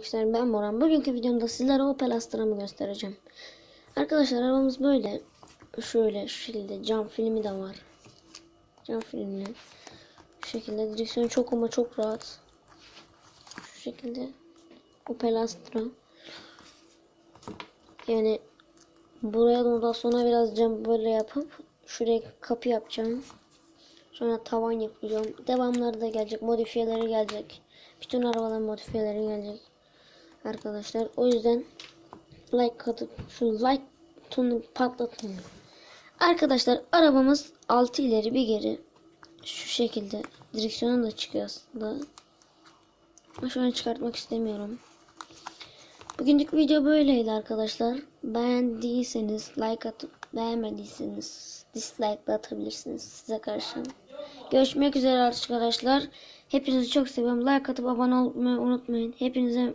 arkadaşlar ben Moran. Bugünkü videomda sizlere Opel Astra'mı göstereceğim. Arkadaşlar arabamız böyle. Şöyle şu şekilde cam filmi de var. Cam filmli. Şu şekilde direksiyon çok ama çok rahat. Şu şekilde Opel Astra. Yani buraya da sonra biraz cam böyle yapıp şuraya kapı yapacağım. Sonra tavan yapacağım. Devamları da gelecek. Modifiyeleri gelecek. Bütün arabaların modifiyeleri gelecek. Arkadaşlar. O yüzden like atıp şu like tonu patlatın. Arkadaşlar arabamız 6 ileri bir geri. Şu şekilde. Direksiyonu da çıkıyor aslında. Ama şu an çıkartmak istemiyorum. Bugünlük video böyleydi arkadaşlar. Beğendiyseniz like atıp beğenmediyseniz dislike de atabilirsiniz size karşı. Görüşmek üzere arkadaşlar. Hepinizi çok seviyorum. Like atıp abone olmayı unutmayın. Hepinize